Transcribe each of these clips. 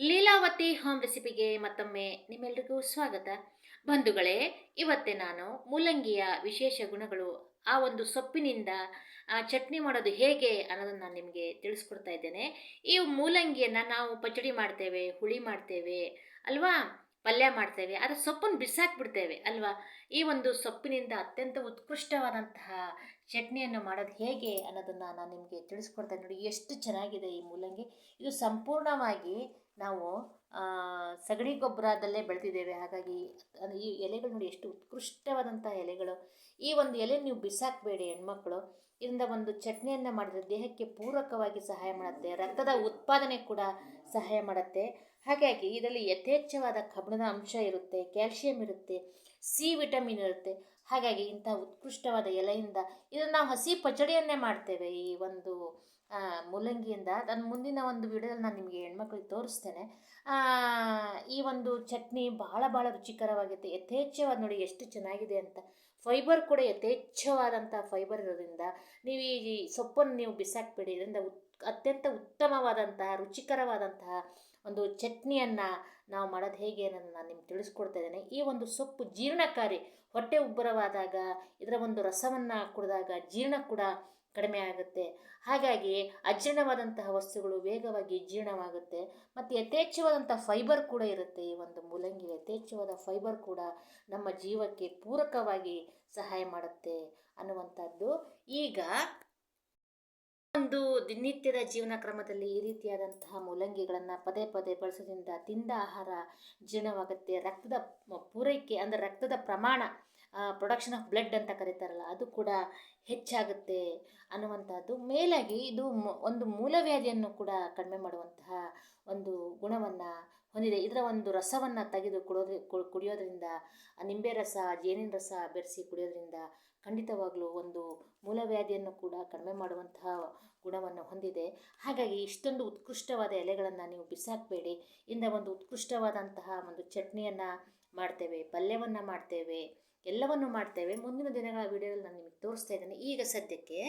Leelavathi home ರೆಸಿಪಿಗೆ ಮತ್ತೊಮ್ಮೆ ನಿಮ್ಮೆಲ್ರಿಗೂ ಸ್ವಾಗತ. ಬಂಧುಗಳೇ, ಇವತ್ತೆ ನಾನು ಮೂಲಂಗಿಯ ವಿಶೇಷ ಗುಣಗಳು, ಆ ಒಂದು ಸೊಪ್ಪಿನಿಂದ ಚಟ್ನಿ ಮಾಡೋದು ಹೇಗೆ ಅನ್ನೋದನ್ನು ನಾನು ನಿಮಗೆ ತಿಳಿಸ್ಕೊಡ್ತಾ ಇದ್ದೇನೆ. ಈ ಮೂಲಂಗಿಯನ್ನು ನಾವು ಪಚಡಿ ಮಾಡ್ತೇವೆ, ಹುಳಿ ಮಾಡ್ತೇವೆ, ಅಲ್ವಾ? ಪಲ್ಯ ಮಾಡ್ತೇವೆ, ಆದರೆ ಸೊಪ್ಪನ್ನು ಬಿಸಾಕ್ಬಿಡ್ತೇವೆ ಅಲ್ವಾ? ಈ ಒಂದು ಸೊಪ್ಪಿನಿಂದ ಅತ್ಯಂತ ಉತ್ಕೃಷ್ಟವಾದಂತಹ ಚಟ್ನಿಯನ್ನು ಮಾಡೋದು ಹೇಗೆ ಅನ್ನೋದನ್ನು ನಾನು ನಿಮಗೆ ತಿಳಿಸ್ಕೊಡ್ತೇನೆ ನೋಡಿ, ಎಷ್ಟು ಚೆನ್ನಾಗಿದೆ ಈ ಮೂಲಂಗಿ. ಇದು ಸಂಪೂರ್ಣವಾಗಿ ನಾವು ಸಗಣಿ ಗೊಬ್ಬರದಲ್ಲೇ ಬೆಳೆದಿದ್ದೇವೆ. ಹಾಗಾಗಿ ಈ ಎಲೆಗಳು ನೋಡಿ ಎಷ್ಟು ಉತ್ಕೃಷ್ಟವಾದಂಥ ಎಲೆಗಳು. ಈ ಒಂದು ಎಲೆ ನೀವು ಬಿಸಾಕಬೇಡಿ ಹೆಣ್ಮಕ್ಳು. ಇದರಿಂದ ಒಂದು ಚಟ್ನಿಯನ್ನು ಮಾಡಿದ್ರೆ ದೇಹಕ್ಕೆ ಪೂರಕವಾಗಿ ಸಹಾಯ ಮಾಡುತ್ತೆ. ರಕ್ತದ ಉತ್ಪಾದನೆ ಕೂಡ ಸಹಾಯ ಮಾಡುತ್ತೆ. ಹಾಗಾಗಿ ಇದರಲ್ಲಿ ಯಥೇಚ್ಛವಾದ ಕಬ್ಬಿಣದ ಅಂಶ ಇರುತ್ತೆ ಕ್ಯಾಲ್ಶಿಯಂ ಇರುತ್ತೆ ಸಿ ವಿಟಮಿನ್ ಇರುತ್ತೆ. ಹಾಗಾಗಿ ಇಂತಹ ಉತ್ಕೃಷ್ಟವಾದ ಎಲೆಯಿಂದ ಇದನ್ನು ನಾವು ಹಸಿ ಪಚಡಿಯನ್ನೇ ಮಾಡ್ತೇವೆ ಈ ಒಂದು ಮೂಲಂಗಿಯಿಂದ. ನನ್ನ ಮುಂದಿನ ಒಂದು ವಿಡಿಯೋದಲ್ಲಿ ನಾನು ನಿಮಗೆ ಹೆಣ್ಮಕ್ಳಿಗೆ ತೋರಿಸ್ತೇನೆ. ಈ ಒಂದು ಚಟ್ನಿ ಬಹಳ ಭಾಳ ರುಚಿಕರವಾಗುತ್ತೆ ಯಥೇಚ್ಛವಾದ ನೋಡಿ ಎಷ್ಟು ಚೆನ್ನಾಗಿದೆ ಅಂತ. ಫೈಬರ್ ಕೂಡ ಯಥೇಚ್ಛವಾದಂಥ ಫೈಬರ್ ಇರೋದ್ರಿಂದ ನೀವು ಈ ಸೊಪ್ಪನ್ನು ನೀವು ಬಿಸಾಕ್ಬೇಡಿ. ಇದರಿಂದ ಅತ್ಯಂತ ಉತ್ತಮವಾದಂತಹ ರುಚಿಕರವಾದಂತಹ ಒಂದು ಚಟ್ನಿಯನ್ನು ನಾವು ಮಾಡೋದು ಹೇಗೆ ಅನ್ನೋದನ್ನು ನಾನು ನಿಮ್ಗೆ ತಿಳಿಸ್ಕೊಡ್ತಾ ಇದ್ದೇನೆ. ಈ ಒಂದು ಸೊಪ್ಪು ಜೀರ್ಣಕಾರಿ ಹೊಟ್ಟೆ ಉಬ್ಬರವಾದಾಗ, ಇದರ ಒಂದು ರಸವನ್ನು ಕುಡಿದಾಗ ಜೀರ್ಣ ಕೂಡ ಕಡಿಮೆ ಆಗುತ್ತೆ. ಹಾಗಾಗಿ ಅಜೀರ್ಣವಾದಂತಹ ವಸ್ತುಗಳು ವೇಗವಾಗಿ ಜೀರ್ಣವಾಗುತ್ತೆ. ಮತ್ತು ಯಥೇಚ್ಛವಾದಂಥ ಫೈಬರ್ ಕೂಡ ಇರುತ್ತೆ ಈ ಒಂದು ಮೂಲಂಗಿ. ಯಥೇಚ್ಛವಾದ ಫೈಬರ್ ಕೂಡ ನಮ್ಮ ಜೀವಕ್ಕೆ ಪೂರಕವಾಗಿ ಸಹಾಯ ಮಾಡುತ್ತೆ ಅನ್ನುವಂಥದ್ದು. ಈಗ ಒಂದು ದಿನನಿತ್ಯದ ಜೀವನ ಕ್ರಮದಲ್ಲಿ ಈ ರೀತಿಯಾದಂತಹ ಮೂಲಂಗಿಗಳನ್ನು ಪದೇ ಪದೇ ಬಳಸೋದ್ರಿಂದ ತಿಂದ ಆಹಾರ ಜೀರ್ಣವಾಗುತ್ತೆ. ರಕ್ತದ ಪೂರೈಕೆ ಅಂದರೆ ರಕ್ತದ ಪ್ರಮಾಣ ಪ್ರೊಡಕ್ಷನ್ ಆಫ್ ಬ್ಲಡ್ ಅಂತ ಕರೀತಾರಲ್ಲ, ಅದು ಕೂಡ ಹೆಚ್ಚಾಗುತ್ತೆ ಅನ್ನುವಂಥದ್ದು. ಮೇಲಾಗಿ ಇದು ಒಂದು ಮೂಲವ್ಯಾಧಿಯನ್ನು ಕೂಡ ಕಡಿಮೆ ಮಾಡುವಂತಹ ಒಂದು ಗುಣವನ್ನು ಹೊಂದಿದೆ. ಇದರ ಒಂದು ರಸವನ್ನು ತೆಗೆದು ಕುಡೋದ್ರ ಕುಡಿಯೋದ್ರಿಂದ, ನಿಂಬೆ ರಸ, ಜೇನಿನ ರಸ ಬೆರೆಸಿ ಕುಡಿಯೋದ್ರಿಂದ ಖಂಡಿತವಾಗ್ಲೂ ಒಂದು ಮೂಲವ್ಯಾಧಿಯನ್ನು ಕೂಡ ಕಡಿಮೆ ಮಾಡುವಂತಹ ಗುಣವನ್ನು ಹೊಂದಿದೆ. ಹಾಗಾಗಿ ಇಷ್ಟೊಂದು ಉತ್ಕೃಷ್ಟವಾದ ಎಲೆಗಳನ್ನು ನೀವು ಬಿಸಾಕಬೇಡಿ. ಇಂದ ಒಂದು ಉತ್ಕೃಷ್ಟವಾದಂತಹ ಒಂದು ಚಟ್ನಿಯನ್ನು ಮಾಡ್ತೇವೆ, ಪಲ್ಯವನ್ನು ಮಾಡ್ತೇವೆ, ಎಲ್ಲವನ್ನು ಮಾಡ್ತೇವೆ. ಮುಂದಿನ ದಿನಗಳ ವಿಡಿಯೋದಲ್ಲಿ ನಾನು ನಿಮಗೆ ತೋರಿಸ್ತಾ ಇದ್ದೇನೆ. ಈಗ ಸದ್ಯಕ್ಕೆ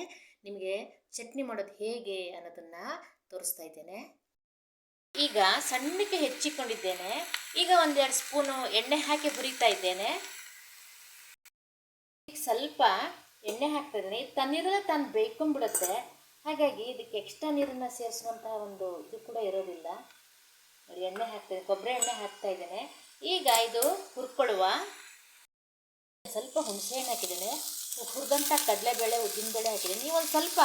ನಿಮಗೆ ಚಟ್ನಿ ಮಾಡೋದು ಹೇಗೆ ಅನ್ನೋದನ್ನು ತೋರಿಸ್ತಾ ಇದ್ದೇನೆ. ಈಗ ಸಣ್ಣಕ್ಕೆ ಹೆಚ್ಚಿಕೊಂಡಿದ್ದೇನೆ. ಈಗ ಒಂದೆರಡು ಸ್ಪೂನು ಎಣ್ಣೆ ಹಾಕಿ ಹುರಿತಾ ಇದ್ದೇನೆ. ಸ್ವಲ್ಪ ಎಣ್ಣೆ ಹಾಕ್ತಾ ಇದ್ದೀನಿ. ಇದು ತಣ್ಣೀರಲ್ಲೇ ತಾನು ಬೇಯ್ಕೊಂಡ್ಬಿಡುತ್ತೆ. ಹಾಗಾಗಿ ಇದಕ್ಕೆ ಎಕ್ಸ್ಟ್ರಾ ನೀರನ್ನು ಸೇರಿಸುವಂತಹ ಒಂದು ಇದು ಕೂಡ ಇರೋದಿಲ್ಲ. ಎಣ್ಣೆ ಹಾಕ್ತಾ ಕೊಬ್ಬರಿ ಎಣ್ಣೆ ಹಾಕ್ತಾ ಇದ್ದೇನೆ. ಈಗ ಇದು ಹುರ್ಕೊಳ್ಳುವ. ಸ್ವಲ್ಪ ಹುಣಸೆ ಹಣ್ಣು ಹಾಕಿದ್ದೇನೆ. ಹುರಿದಂಥ ಕಡಲೆಬೇಳೆ, ಉದ್ದಿನಬೇಳೆ ಹಾಕಿದ್ದೀನಿ. ನೀವು ಒಂದು ಸ್ವಲ್ಪ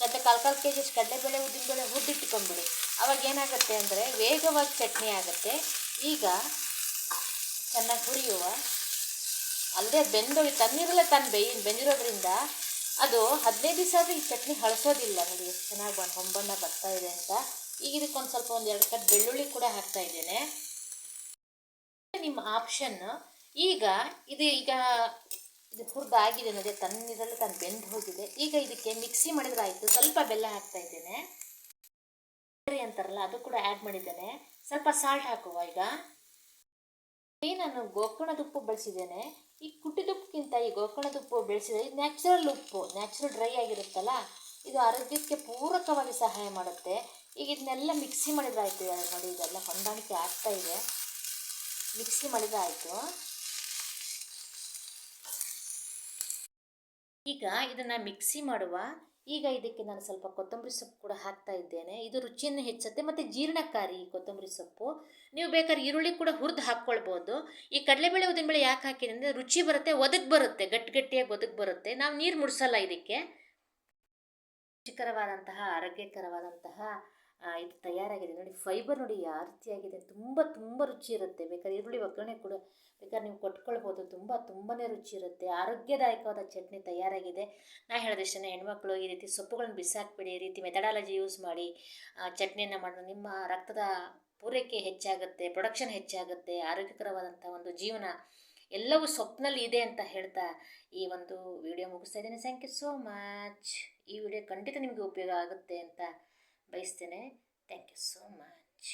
ಮತ್ತು ಕಾಲು ಕಾಲು ಕೆ ಜಿಷ್ಟು ಕಡಲೆಬೇಳೆ ಉದ್ದಿನಬೇಳೆ ಹುರಿದಿಟ್ಕೊಂಬಿಡಿ ಅವಾಗ ಏನಾಗುತ್ತೆ ಅಂದರೆ ವೇಗವಾಗಿ ಚಟ್ನಿ ಆಗುತ್ತೆ. ಈಗ ಚೆನ್ನಾಗಿ ಹುರಿಯುವ. ಅಲ್ಲದೆ ಬೆಂದೋಗಿ ತಣ್ಣೀರಲ್ಲೇ ತಾನು ಬೇಯಿ ಬೆಂದಿರೋದ್ರಿಂದ ಅದು ಹದಿನೈದು ದಿವಸ ಆದರೂ ಈ ಚಟ್ನಿ ಹಳಸೋದಿಲ್ಲ ನೋಡಿ ಎಷ್ಟು ಚೆನ್ನಾಗಿ ಬಂದು ಹೊಂಬಣ್ಣ ಬರ್ತಾ ಇದೆ ಅಂತ. ಈಗ ಇದಕ್ಕೊಂದು ಸ್ವಲ್ಪ ಒಂದು ಎರಡು ಕಟ್ ಬೆಳ್ಳುಳ್ಳಿ ಕೂಡ ಹಾಕ್ತಾ ಇದ್ದೇನೆ. ನಿಮ್ಮ ಆಪ್ಷನ್ ಈಗ ಇದು ಈಗ ಇದು ಹುರಿದಾಗಿದೆ ನೋಡಿ ತನ್ನಿರಲ್ಲ ತಾನು ಬೆಂದು ಹೋಗಿದೆ. ಈಗ ಇದಕ್ಕೆ ಮಿಕ್ಸಿ ಮಾಡಿದ್ರೆ ಆಯಿತು ಸ್ವಲ್ಪ ಬೆಲ್ಲ ಹಾಕ್ತಾ ಇದ್ದೇನೆ. ಅಂತಾರಲ್ಲ, ಅದು ಕೂಡ ಆ್ಯಡ್ ಮಾಡಿದ್ದೇನೆ. ಸ್ವಲ್ಪ ಸಾಲ್ಟ್ ಹಾಕುವ ಈಗ. ಈ ನಾನು ಗೋಕರ್ಣದ ಉಪ್ಪು ಬಳಸಿದ್ದೇನೆ. ಈ ಕುಟ್ಟಿದ ಉಪ್ಪಿಗಿಂತ ಈ ಗೋಕರ್ಣದ ಉಪ್ಪು ಬೆಳೆಸಿದ್ರೆ ಇದು ನ್ಯಾಚುರಲ್ ಉಪ್ಪು ನ್ಯಾಚುರಲ್ ಡ್ರೈ ಆಗಿರುತ್ತಲ್ಲ, ಇದು ಆರೋಗ್ಯಕ್ಕೆ ಪೂರಕವಾಗಿ ಸಹಾಯ ಮಾಡುತ್ತೆ. ಈಗ ಇದನ್ನೆಲ್ಲ ಮಿಕ್ಸಿ ಮಾಡಿದ್ರೆ ಆಯಿತು ನೋಡಿ, ಇದೆಲ್ಲ ಹೊಂದಾಣಿಕೆ ಆಗ್ತಾ ಇದೆ. ಮಿಕ್ಸಿ ಮಾಡಿದ್ರೆ ಆಯಿತು ಈಗ ಇದನ್ನು ಮಿಕ್ಸಿ ಮಾಡುವ. ಈಗ ಇದಕ್ಕೆ ನಾನು ಸ್ವಲ್ಪ ಕೊತ್ತಂಬರಿ ಸೊಪ್ಪು ಕೂಡ ಹಾಕ್ತಾ ಇದ್ದೇನೆ. ಇದು ರುಚಿಯನ್ನು ಹೆಚ್ಚುತ್ತೆ ಮತ್ತು ಜೀರ್ಣಕಾರಿ ಕೊತ್ತಂಬರಿ ಸೊಪ್ಪು. ನೀವು ಬೇಕಾದ್ರೆ ಈರುಳ್ಳಿ ಕೂಡ ಹುರಿದು ಹಾಕ್ಕೊಳ್ಬೋದು. ಈ ಕಡಲೆಬೇಳೆ ಉದ್ದಿನಬೇಳೆ ಯಾಕೆ ಹಾಕಿದೆ ಅಂದರೆ ರುಚಿ ಬರುತ್ತೆ, ಒದಗಿ ಬರುತ್ತೆ ಗಟ್ಟಿಗಟ್ಟಿಯಾಗಿ ಒದಗಿ ಬರುತ್ತೆ. ನಾವು ನೀರು ಮುಡಿಸಲ್ಲ ಇದಕ್ಕೆ. ರುಚಿಕರವಾದಂತಹ, ಆರೋಗ್ಯಕರವಾದಂತಹ ಇದು ತಯಾರಾಗಿದೆ. ನೋಡಿ ಫೈಬರ್ ನೋಡಿ ಯಾವ ರೀತಿಯಾಗಿದೆ ತುಂಬ ತುಂಬ ರುಚಿ ಇರುತ್ತೆ. ಬೇಕಾದ್ರೆ ಈರುಳ್ಳಿ ಒಗ್ಗರಣೆ ಕೂಡ ಬೇಕಾದ್ರೆ ನೀವು ಕೊಟ್ಕೊಳ್ಬೋದು. ತುಂಬ ತುಂಬಾ ರುಚಿ ಇರುತ್ತೆ. ಆರೋಗ್ಯದಾಯಕವಾದ ಚಟ್ನಿ ತಯಾರಾಗಿದೆ. ನಾ ಹೇಳಿದಷ್ಟೇ ಹೆಣ್ಮಕ್ಳು ಈ ರೀತಿ ಸೊಪ್ಪುಗಳನ್ನು ಬಿಸಾಕ್ಬಿಡಿ, ಈ ರೀತಿ ಮೆಥಡಾಲಜಿ ಯೂಸ್ ಮಾಡಿ ಚಟ್ನಿಯನ್ನು ಮಾಡೋದು ನಿಮ್ಮ ರಕ್ತದ ಪೂರೈಕೆ ಹೆಚ್ಚಾಗುತ್ತೆ ಪ್ರೊಡಕ್ಷನ್ ಹೆಚ್ಚಾಗುತ್ತೆ ಆರೋಗ್ಯಕರವಾದಂಥ ಒಂದು ಜೀವನ ಎಲ್ಲವೂ ಸೊಪ್ಪಿನಲ್ಲಿ ಇದೆ ಅಂತ ಹೇಳ್ತಾ ಈ ಒಂದು ವಿಡಿಯೋ ಮುಗಿಸ್ತಾ ಇದ್ದೀನಿ. ಥ್ಯಾಂಕ್ ಯು ಸೋ ಮಚ್ ಈ ವಿಡಿಯೋ ಖಂಡಿತ ನಿಮಗೆ ಉಪಯೋಗ ಆಗುತ್ತೆ ಅಂತ ಬಯಸ್ತೇನೆ ಥ್ಯಾಂಕ್ ಯು ಸೋ ಮಚ್